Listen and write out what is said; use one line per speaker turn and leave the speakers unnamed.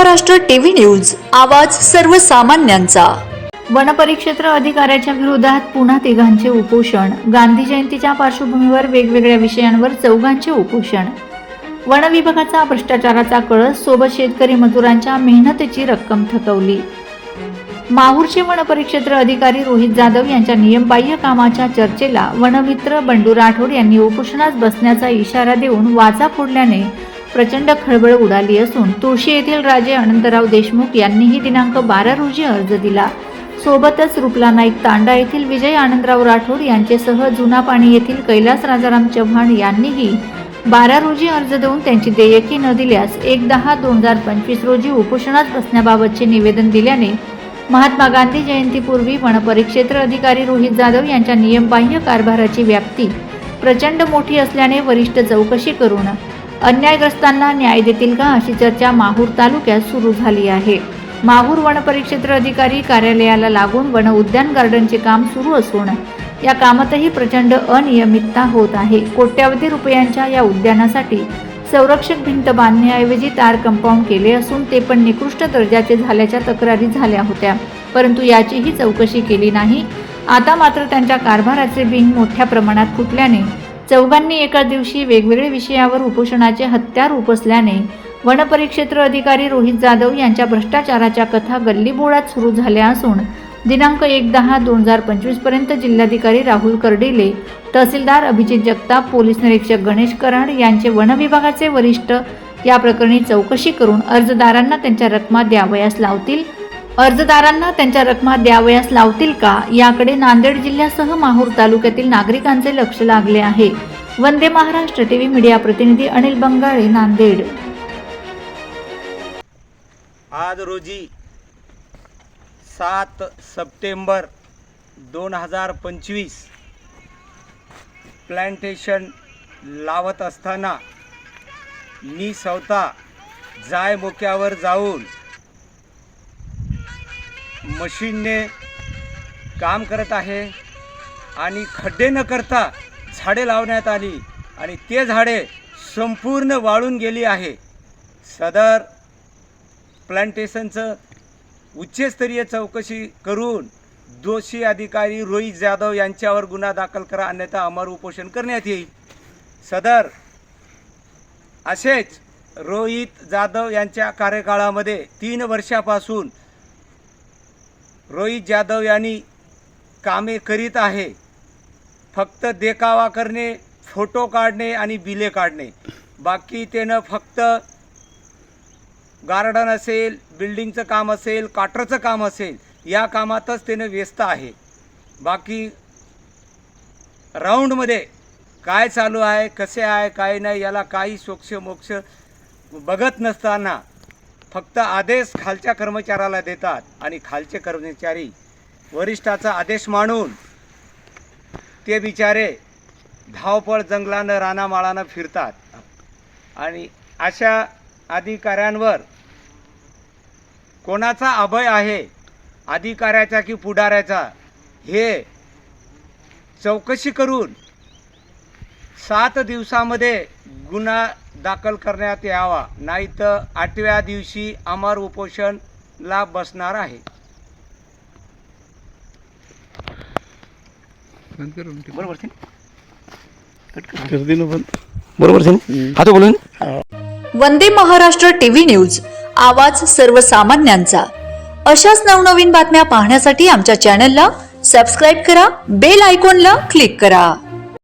Maharashtra TV news आवाज सर्वसामान्यांचा.
वनपरिक्षेत्र अधिकाऱ्याच्या विरोधात पुन्हा तिघांचे उपोषण. गांधी जयंतीच्या पार्श्वभूमीवर वेगवेगळ्या विषयांवर चौघांचे उपोषण. वन विभागाचा भ्रष्टाचाराचा कळस सोबत शेतकरी मजुरांच्या मेहनतीची रक्कम थकवली. माहूरचे वनपरिक्षेत्र अधिकारी रोहित जाधव यांच्या नियमबाह्य कामाच्या चर्चेला वनमित्र बंडू राठोड यांनी उपोषणास बसण्याचा इशारा देऊन वाचा फोडल्याने प्रचंड खळबळ उडाली असून तुळशी येथील राजे अनंतराव देशमुख यांनीही दिनांक बारा रोजी अर्ज दिला. सोबतच रुपला नाईक तांडा येथील विजय आनंदराव राठोड यांचेसह जुना पाणी येथील कैलास राजाराम चव्हाण यांनीही बारा रोजी अर्ज देऊन त्यांची देयकी न दिल्यास एक दहा दोन हजार पंचवीस रोजी उपोषणात बसण्याबाबतचे निवेदन दिल्याने महात्मा गांधी जयंतीपूर्वी वनपरिक्षेत्र अधिकारी रोहित जाधव यांच्या नियमबाह्य कारभाराची व्याप्ती प्रचंड मोठी असल्याने वरिष्ठ चौकशी करून अन्यायग्रस्तांना न्याय देतील का अशी चर्चा माहूर तालुक्यात सुरू झाली आहे. माहूर वनपरिक्षेत्र अधिकारी कार्यालयाला लागून वन उद्यान गार्डनचे काम सुरू असून या कामातही प्रचंड अनियमितता होत आहे. कोट्यावधी रुपयांच्या या उद्यानासाठी संरक्षक भिंत बांधण्याऐवजी तार कंपाऊंड केले असून ते पण निकृष्ट दर्जाचे झाल्याच्या तक्रारी झाल्या होत्या. परंतु याचीही चौकशी केली नाही. आता मात्र त्यांच्या कारभाराचे बिंग मोठ्या प्रमाणात फुटल्याने चौघांनी एका दिवशी वेगवेगळ्या विषयावर उपोषणाचे हत्यार उपसल्याने वनपरिक्षेत्र अधिकारी रोहित जाधव यांच्या भ्रष्टाचाराच्या कथा गल्लीबोळात सुरू झाल्या असून दिनांक एक दहा दोन हजार पंचवीसपर्यंत जिल्हाधिकारी राहुल कर्डिले तहसीलदार अभिजित जगताप पोलीस निरीक्षक गणेश कराड यांचे वनविभागाचे वरिष्ठ या प्रकरणी चौकशी करून अर्जदारांना त्यांच्या रकमा द्यावयास लावतील. अर्जदारांना त्यांच्या रकमा द्यावयास लावतील का? याकडे नांदेड जिल्ह्यासह माहूर तालुक्यातील नागरिकांचे लक्ष लागले आहे. वंदे महाराष्ट्र टीव्ही मीडिया प्रतिनिधी अनिल बंगाळे नांदेड.
आज रोजी सात सप्टेंबर दोन हजार पंचवीस प्लॅन्टेशन लावत असताना मी स्वतः जाय मोक्यावर जाऊन मशीनने काम करत आहे आणि खड्डे न करता झाडे लावण्यात आली आणि ते झाडे संपूर्ण वाळून गेली आहे. सदर प्लांटेशनचं उच्चस्तरीय चौकशी करून दोषी अधिकारी रोहित जाधव यांच्यावर गुन्हा दाखल करा अन्यथा अमर उपोषण करण्यात येईल. सदर असेच रोहित जाधव यांच्या कार्यकाळामध्ये तीन वर्षापासून रोहित जाधव यांनी कामे करीत आहे. फक्त देखावा करणे फोटो काढणे आणि बिले काढणे. बाकी त्यानं फक्त गार्डन असेल बिल्डिंगचं काम असेल काटरचं काम असेल या कामातच त्यानं व्यस्त आहे. बाकी राऊंडमध्ये काय चालू आहे कसे आहे काय नाही याला काही सोक्ष मोक्ष बघत नसताना फक्त आदेश खालच्या कर्मचाऱ्याला देतात आणि खालचे कर्मचारी वरिष्ठाचा आदेश मानून ते बिचारे धावपळ जंगलानं रानामाळानं फिरतात. आणि अशा अधिकाऱ्यांवर कोणाचा अभय आहे? अधिकाऱ्याचा की पुढाऱ्याचा? हे चौकशी करून सात दिवसामध्ये गुन्हा दाखल करण्यात यावा. नाही तर आठव्या दिवशी अमर उपोषणला बसणार आहे.
बरोबर बरोबर आता बोलून.
वंदे महाराष्ट्र टीव्ही न्यूज आवाज सर्वसामान्यांचा. अशाच नवनवीन बातम्या पाहण्यासाठी आमच्या चॅनलला सबस्क्राईब करा बेल आयकॉनला क्लिक करा.